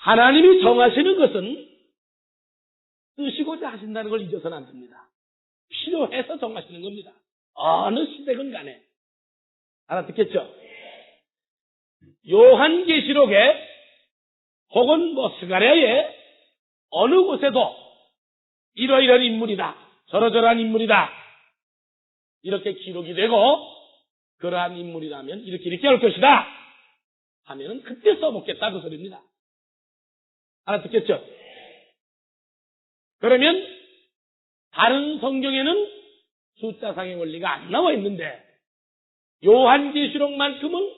하나님이 정하시는 것은 쓰시고자 하신다는 걸 잊어서는 안 됩니다. 필요해서 정하시는 겁니다. 어느 시대건 간에. 알아듣겠죠? 요한계시록에 혹은 뭐 스가랴에 어느 곳에도 이러이러한 인물이다. 저러저러한 인물이다. 이렇게 기록이 되고 그러한 인물이라면 이렇게 이렇게 할 것이다. 하면은 그때 써먹겠다 그 소리입니다. 알아듣겠죠? 그러면 다른 성경에는 숫자상의 원리가 안 나와 있는데 요한계시록만큼은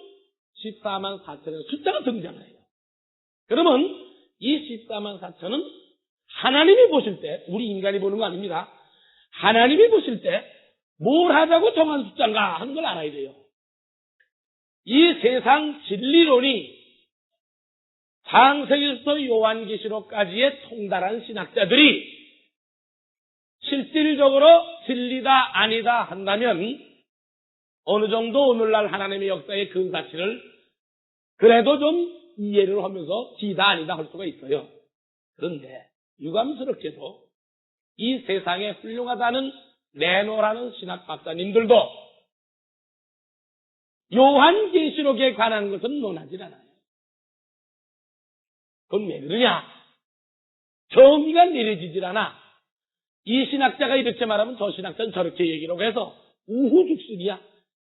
14만 4천의 숫자가 등장해요. 그러면 이 14만 4천은 하나님이 보실 때 우리 인간이 보는 거 아닙니다. 하나님이 보실 때 뭘 하자고 정한 숫자인가 하는 걸 알아야 돼요. 이 세상 진리론이 창세기부터 요한계시록까지의 통달한 신학자들이 실질적으로 진리다 아니다 한다면 어느 정도 오늘날 하나님의 역사의 근사치를 그래도 좀 이해를 하면서 지다 아니다 할 수가 있어요. 그런데 유감스럽게도 이 세상에 훌륭하다는 내노라는 신학 박사님들도 요한계시록에 관한 것은 논하지 않아요. 그건 왜 그러냐? 정의가 내려지질 않아. 이 신학자가 이렇게 말하면 저 신학자는 저렇게 얘기라고 해서 우후죽순이야.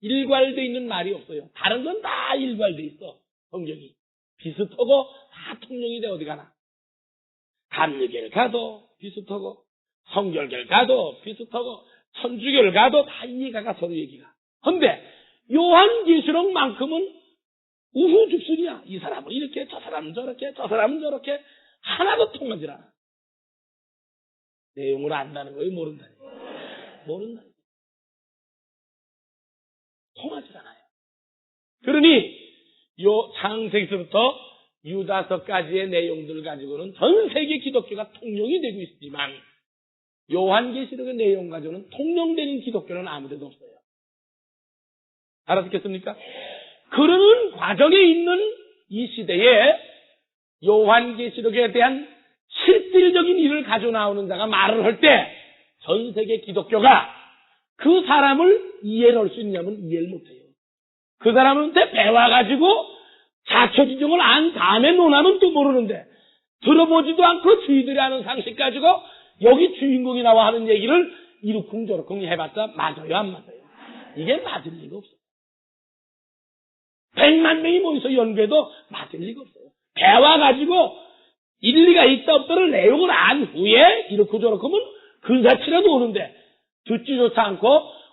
일괄되어 있는 말이 없어요. 다른 건 다 일괄되어 있어. 성경이. 비슷하고 다 통용이 돼 어디 가나. 감리교를 가도 비슷하고 성결교를 가도 비슷하고 천주교를 가도 다 이해가 가 서로 얘기가. 근데 요한계시록만큼은 우후죽순이야. 이 사람은 이렇게 저 사람은 저렇게 저 사람은 저렇게 하나도 통하지 않아. 내용을 안다는 거예요? 모른다는 거예요. 통하지 않아요. 그러니 요 창세기서부터 유다서까지의 내용들 가지고는 전 세계 기독교가 통용이 되고 있지만 요한계시록의 내용 가지고는 통용되는 기독교는 아무데도 없어요. 알아듣겠습니까? 그러는 과정에 있는 이 시대에 요한계시록에 대한 실질적인 일을 가져 나오는 자가 말을 할 때 전 세계 기독교가 그 사람을 이해를 할 수 있냐면 이해를 못해요. 그 사람한테 배워가지고 자초지종을 안 다음에 논하면 또 모르는데 들어보지도 않고 주의들이 하는 상식 가지고 여기 주인공이 나와 하는 얘기를 이루쿵저루쿵 해봤자 맞아요 안 맞아요? 이게 맞을 리가 없어요. 백만 명이 모여서 연구해도 맞을 리가 없어요. 배워가지고 일리가 있다 없다를 내용을 안 후에 이렇고 저렇고 하면 근사치라도 오는데 듣지조차 않고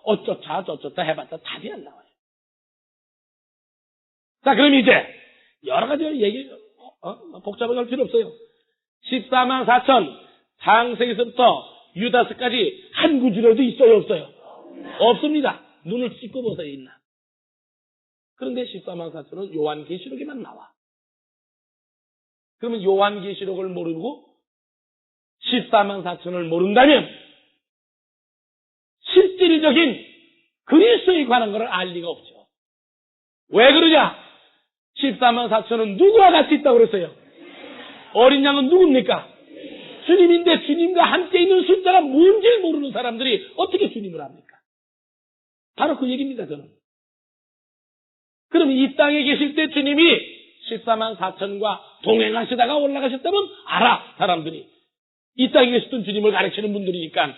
어쩌자 저쩌다 해봤자 답이 안 나와요. 자 그럼 이제 여러 가지 얘기 어? 어? 복잡하게 할 필요 없어요. 14만 4천 장세기서부터 유다스까지 한 구절에도 있어요 없어요? 없습니다. 눈을 씻고 보세요 있나. 그런데 14만 4천은 요한계시록에만 나와. 그러면 요한계시록을 모르고 14만 4천을 모른다면 실질적인 그리스도에 관한 것을 알 리가 없죠. 왜 그러냐? 14만 4천은 누구와 같이 있다고 그랬어요? 어린 양은 누굽니까? 주님인데 주님과 함께 있는 숫자가 뭔지 모르는 사람들이 어떻게 주님을 합니까? 바로 그 얘기입니다, 저는. 그럼 이 땅에 계실 때 주님이 14만 4천과 동행하시다가 올라가셨다면 알아, 사람들이. 이 땅에 계셨던 주님을 가르치는 분들이니까.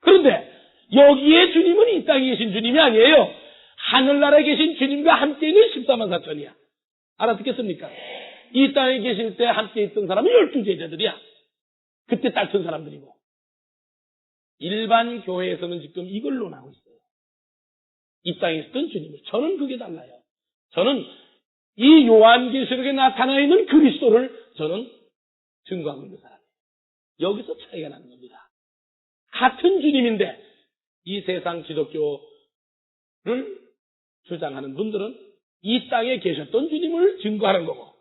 그런데 여기에 주님은 이 땅에 계신 주님이 아니에요. 하늘나라에 계신 주님과 함께 있는 14만 4천이야. 알아듣겠습니까? 이 땅에 계실 때 함께 있던 사람은 12제자들이야. 그때 딸튼 사람들이고. 일반 교회에서는 지금 이걸 논하고 있어요. 이 땅에 있었던 주님을. 저는 그게 달라요. 저는 이 요한계시록에 나타나 있는 그리스도를 저는 증거하고 있는 사람이에요. 여기서 차이가 나는 겁니다. 같은 주님인데 이 세상 기독교를 주장하는 분들은 이 땅에 계셨던 주님을 증거하는 거고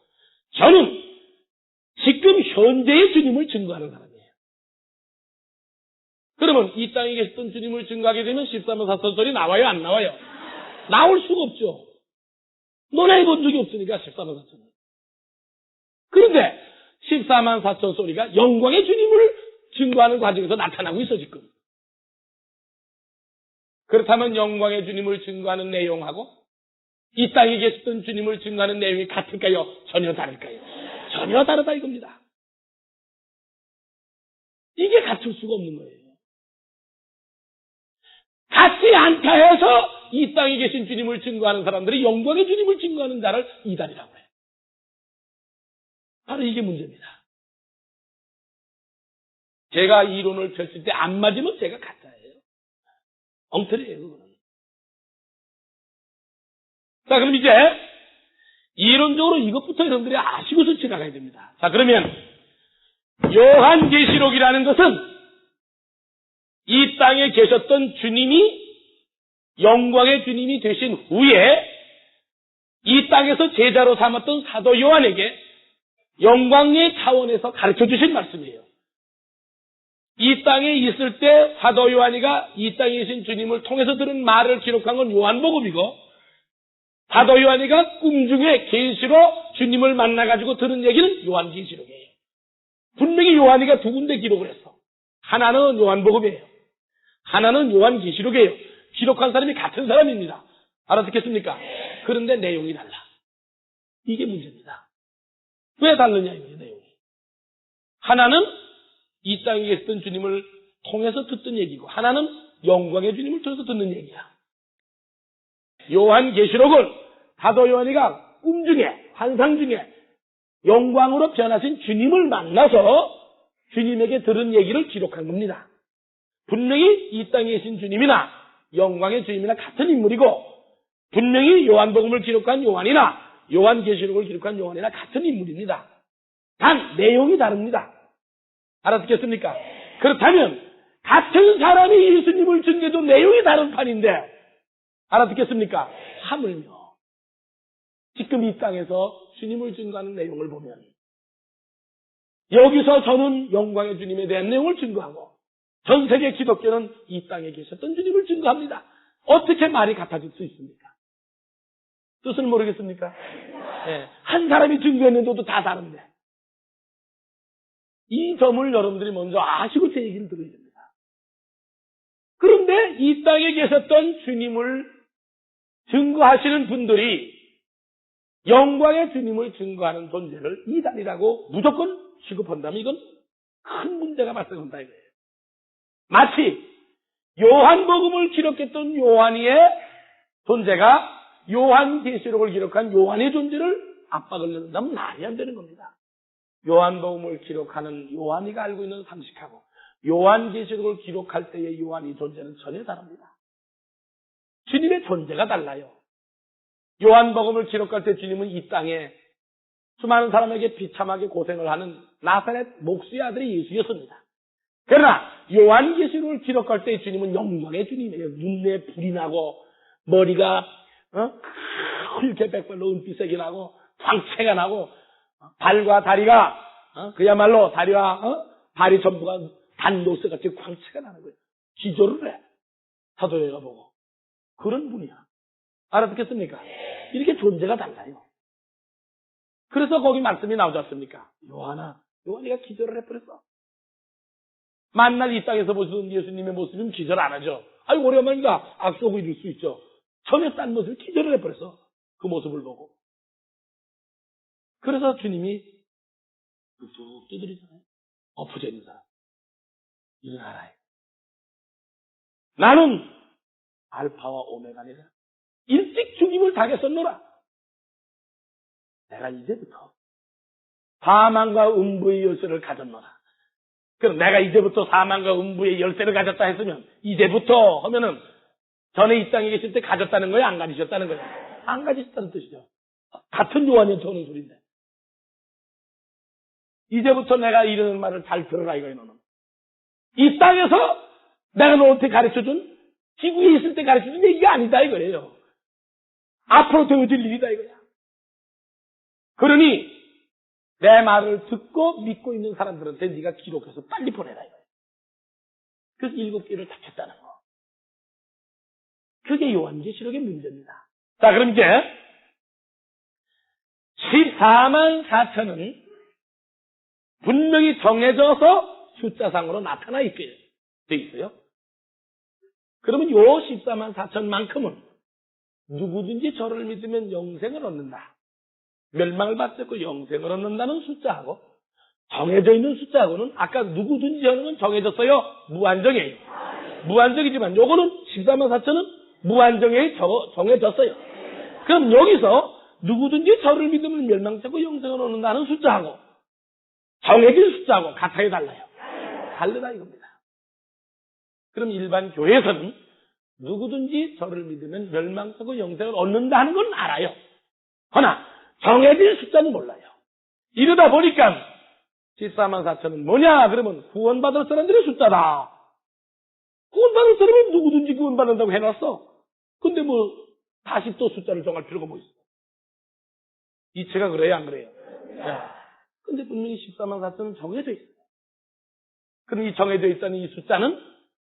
저는 지금 현재의 주님을 증거하는 사람이에요. 그러면 이 땅에 계셨던 주님을 증거하게 되면 13만 4천절이 나와요? 안 나와요? 나올 수가 없죠. 논해 본 적이 없으니까 14만 4천. 그런데 14만 4천 소리가 영광의 주님을 증거하는 과정에서 나타나고 있어 지금. 그렇다면 영광의 주님을 증거하는 내용하고 이 땅에 계셨던 주님을 증거하는 내용이 같을까요? 전혀 다를까요? 전혀 다르다 이겁니다. 이게 같을 수가 없는 거예요. 같지 않다 해서 이 땅에 계신 주님을 증거하는 사람들이 영광의 주님을 증거하는 자를 이단이라고 해요. 바로 이게 문제입니다. 제가 이론을 펼칠 때안 맞으면 제가 가짜예요. 엉터리예요, 그거는. 자, 그럼 이제 이론적으로 이것부터 여러분들이 아시고서 지나가야 됩니다. 자, 그러면 요한계시록이라는 것은 이 땅에 계셨던 주님이 영광의 주님이 되신 후에 이 땅에서 제자로 삼았던 사도 요한에게 영광의 차원에서 가르쳐 주신 말씀이에요. 이 땅에 있을 때 사도 요한이가 이 땅에 계신 주님을 통해서 들은 말을 기록한 건 요한복음이고 사도 요한이가 꿈 중에 계시로 주님을 만나가지고 들은 얘기는 요한계시록이에요. 분명히 요한이가 두 군데 기록을 했어. 하나는 요한복음이에요. 하나는 요한계시록이에요. 기록한 사람이 같은 사람입니다. 알아듣겠습니까? 그런데 내용이 달라. 이게 문제입니다. 왜 다르냐 이거예요, 내용이. 하나는 이 땅에 계셨던 주님을 통해서 듣던 얘기고 하나는 영광의 주님을 통해서 듣는 얘기야. 요한 계시록은 사도 요한이가 꿈 중에 환상 중에 영광으로 변하신 주님을 만나서 주님에게 들은 얘기를 기록한 겁니다. 분명히 이 땅에 계신 주님이나 영광의 주님이나 같은 인물이고 분명히 요한복음을 기록한 요한이나 요한계시록을 기록한 요한이나 같은 인물입니다. 단 내용이 다릅니다. 알아듣겠습니까? 그렇다면 같은 사람이 예수님을 증거해도 내용이 다른 판인데 알아듣겠습니까? 하물며 지금 이 땅에서 주님을 증거하는 내용을 보면 여기서 저는 영광의 주님에 대한 내용을 증거하고 전 세계 기독교는 이 땅에 계셨던 주님을 증거합니다. 어떻게 말이 같아질 수 있습니까? 뜻을 모르겠습니까? 네. 한 사람이 증거했는데도 다 다른데. 이 점을 여러분들이 먼저 아시고 제 얘기를 들어야 됩니다. 그런데 이 땅에 계셨던 주님을 증거하시는 분들이 영광의 주님을 증거하는 존재를 이단이라고 무조건 취급한다면 이건 큰 문제가 발생한다 이거예요. 마치 요한복음을 기록했던 요한이의 존재가 요한계시록을 기록한 요한의 존재를 압박을 넣는다면 말이 안 되는 겁니다. 요한복음을 기록하는 요한이가 알고 있는 상식하고 요한계시록을 기록할 때의 요한이 존재는 전혀 다릅니다. 주님의 존재가 달라요. 요한복음을 기록할 때 주님은 이 땅에 수많은 사람에게 비참하게 고생을 하는 나사렛 목수의 아들이 예수였습니다. 그러나 요한계시록을 기록할 때 주님은 영광의 주님이에요. 눈에 불이 나고 머리가 어? 붉게 백발로 은빛색이 나고 광채가 나고 발과 다리가 어? 그야말로 다리와 어? 발이 전부가 단독색같이 광채가 나는 거예요. 기조를 해. 사도회가 보고. 그런 분이야. 알아듣겠습니까? 이렇게 존재가 달라요. 그래서 거기 말씀이 나오지 않습니까? 요한아, 요한이가 기절을 해버렸어. 만날 이 땅에서 보시던 예수님의 모습은 기절 안 하죠. 아유, 오랜만이다. 악속을 이룰 수 있죠. 전혀 딴 모습을 기절을 해버렸어. 그 모습을 보고. 그래서 주님이 뚝뚝 두드리잖아요. 엎어져 있는 사람. 일어나라. 나는 알파와 오메가니라. 일찍 죽임을 당했었노라. 내가 이제부터 사망과 음부의 열쇠를 가졌노라. 그럼 내가 이제부터 사망과 음부의 열쇠를 가졌다 했으면 이제부터 하면은 전에 이 땅에 계실 때 가졌다는 거예요? 안 가지셨다는 거예요? 안 가지셨다는 뜻이죠. 같은 요한이한테 오는 소리인데. 이제부터 내가 이러는 말을 잘 들어라 이거예요, 너는. 이 땅에서 내가 너한테 가르쳐준 지구에 있을 때 가르쳐준 얘기가 아니다 이거예요. 앞으로 되어질 일이다 이거야. 그러니 내 말을 듣고 믿고 있는 사람들한테 네가 기록해서 빨리 보내라 이거야. 그래서 일곱 개를 닥쳤다는 거. 그게 요한계시록의 문제입니다. 자, 그럼 이제 14만 4천은 분명히 정해져서 숫자상으로 나타나 있게 돼 있어요. 그러면 요 14만 4천만큼은 누구든지 저를 믿으면 영생을 얻는다. 멸망을 받지 않고 영생을 얻는다는 숫자하고 정해져 있는 숫자하고는 아까 누구든지 하는 건 정해졌어요. 무한정이에요. 무한정이지만 요거는 14만 4천은 무한정에 정해졌어요. 그럼 여기서 누구든지 저를 믿으면 멸망되고 영생을 얻는다는 숫자하고 정해진 숫자하고 같아요 달라요? 다르다 이겁니다. 그럼 일반 교회에서는 누구든지 저를 믿으면 멸망되고 영생을 얻는다는 건 알아요. 허나 정해진 숫자는 몰라요. 이러다 보니까 14만 4천은 뭐냐? 그러면 구원받을 사람들의 숫자다. 구원받을 사람은 누구든지 구원받는다고 해놨어. 근데 뭐 다시 또 숫자를 정할 필요가 뭐 있어. 이체가 그래요? 안 그래요? 자, 근데 분명히 14만 4천은 정해져 있어요. 그럼 이 정해져 있다는 이 숫자는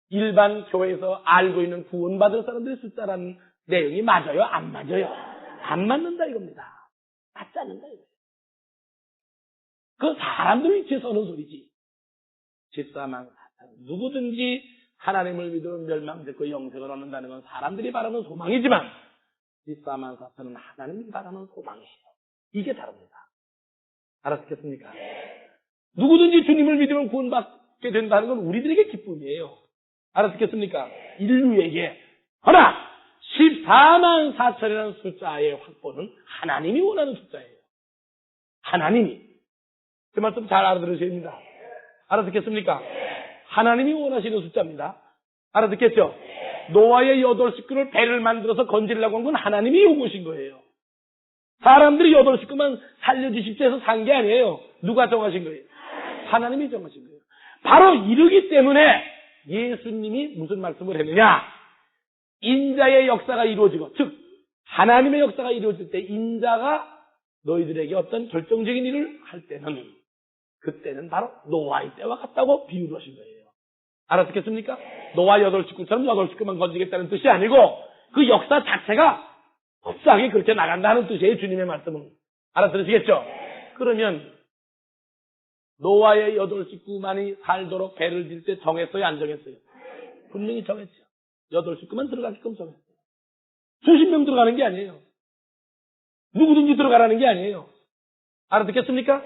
일반 교회에서 알고 있는 구원받을 사람들의 숫자라는 내용이 맞아요? 안 맞아요? 안 맞는다 이겁니다. 맞지 않는다. 그 사람들 위치에서 하는 소리지. 14만 4천. 누구든지 하나님을 믿으면 멸망되고 영생을 얻는다는 건 사람들이 바라는 소망이지만 14만 4천은 하나님이 바라는 소망이에요. 이게 다릅니다. 알았겠습니까? 누구든지 주님을 믿으면 구원받게 된다는 건 우리들에게 기쁨이에요. 알았겠습니까? 인류에게. 허나 14만 4천이라는 숫자의 확보는 하나님이 원하는 숫자예요. 하나님이. 그 말씀 잘 알아들으셔야 됩니다. 알아듣겠습니까? 하나님이 원하시는 숫자입니다. 알아듣겠죠? 노아의 여덟 식구를 배를 만들어서 건지려고 한 건 하나님이 요구하신 거예요. 사람들이 여덟 식구만 살려주십시오 해서 산 게 아니에요. 누가 정하신 거예요? 하나님이 정하신 거예요. 바로 이르기 때문에 예수님이 무슨 말씀을 했느냐? 인자의 역사가 이루어지고, 즉, 하나님의 역사가 이루어질 때 인자가 너희들에게 어떤 결정적인 일을 할 때는, 그때는 바로 노아의 때와 같다고 비유를 하신 거예요. 알아듣겠습니까? 노아 여덟 식구처럼 여덟 식구만 건지겠다는 뜻이 아니고, 그 역사 자체가 흡사하게 그렇게 나간다는 뜻이에요, 주님의 말씀은. 알아들으시겠죠? 그러면, 노아의 여덟 식구만이 살도록 배를 질 때 정했어요, 안 정했어요? 분명히 정했죠. 여덟 식구만 들어가게끔 정했어요. 수십 명 들어가는 게 아니에요. 누구든지 들어가라는 게 아니에요. 알아듣겠습니까?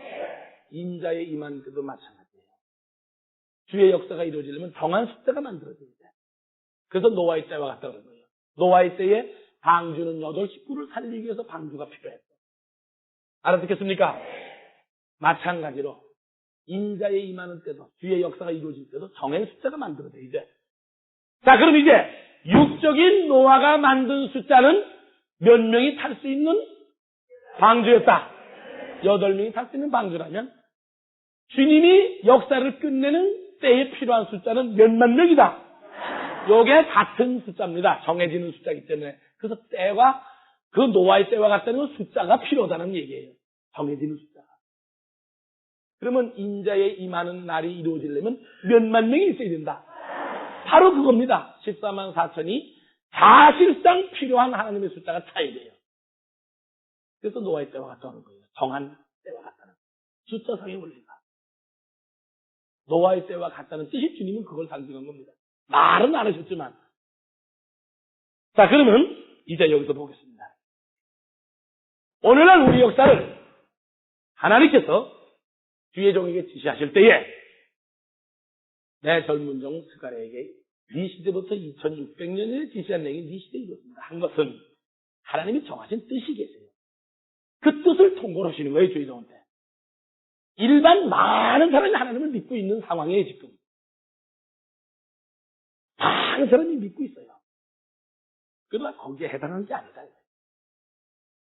인자의 때도 마찬가지예요. 주의 역사가 이루어지려면 정한 숫자가 만들어져야 돼. 그래서 노아의 때와 같다 그런 거예요. 노아의 때에 방주는 여덟 식구를 살리기 위해서 방주가 필요했어. 알아듣겠습니까? 마찬가지로 인자의 임하는 때도 주의 역사가 이루어질 때도 정한 숫자가 만들어져야 돼. 자, 그럼 이제 육적인 노아가 만든 숫자는 몇 명이 탈 수 있는 방주였다. 여덟 명이 탈 수 있는 방주라면 주님이 역사를 끝내는 때에 필요한 숫자는 몇만 명이다. 요게 같은 숫자입니다. 정해지는 숫자이기 때문에. 그래서 때와 그 노아의 때와 같다는 건 숫자가 필요하다는 얘기예요. 정해지는 숫자가. 그러면 인자의 임하는 날이 이루어지려면 몇만 명이 있어야 된다. 바로 그겁니다. 14만 4천이 사실상 필요한 하나님의 숫자가 차야 돼요. 그래서 노아의 때와 같다는 거예요. 정한 때와 같다는 숫자상의 원리가. 노아의 때와 같다는 뜻이 주님은 그걸 상징한 겁니다. 말은 안 하셨지만. 자, 그러면 이제 여기서 보겠습니다. 오늘날 우리 역사를 하나님께서 주의 종에게 지시하실 때에 내 젊은 종 스가랴에게 네 시대부터 2600년에 지시한 내용이 네 시대에 이렇습니다. 한 것은 하나님이 정하신 뜻이 계세요. 그 뜻을 통보하시는 거예요, 주의 종한테. 일반 많은 사람이 하나님을 믿고 있는 상황이에요, 지금. 많은 사람이 믿고 있어요. 그러나 거기에 해당하는 게 아니다.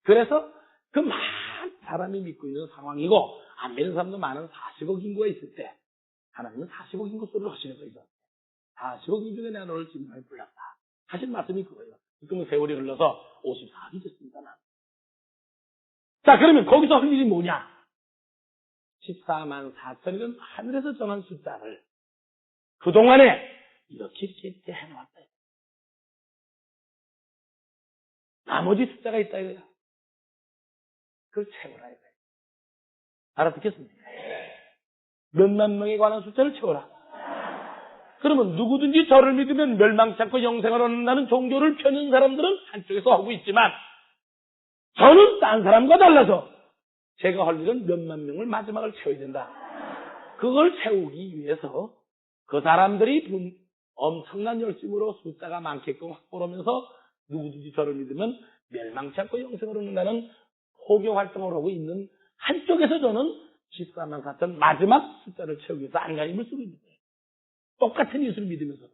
그래서 그 많은 사람이 믿고 있는 상황이고, 안 믿는 사람도 많은 40억 인구가 있을 때, 하나님은 40억 인구 소리를 하시는 거예요. 40억 인구 중에 내가 너를 진노에 불렀다. 하신 말씀이 그거예요. 지금은 세월이 흘러서 54억이 됐습니다. 자, 그러면 거기서 할 일이 뭐냐? 14만 4천이라는 하늘에서 정한 숫자를 그동안에 이렇게 이렇게 해놓았다. 나머지 숫자가 있다 이거야. 그걸 채우라 이거야. 알아듣겠습니까? 몇만 명에 관한 숫자를 채워라. 그러면 누구든지 저를 믿으면 멸망치 않고 영생을 얻는다는 종교를 펴는 사람들은 한쪽에서 하고 있지만 저는 딴 사람과 달라서 제가 할 일은 몇만 명을 마지막을 채워야 된다. 그걸 채우기 위해서 그 사람들이 분- 엄청난 열심으로 숫자가 많게끔 확보를 하면서 누구든지 저를 믿으면 멸망치 않고 영생을 얻는다는 호교 활동을 하고 있는 한쪽에서 저는 14만 4천 마지막 숫자를 채우기 위해서 안간힘을 쓰고 있는 거예요. 똑같은 예수를 믿으면서.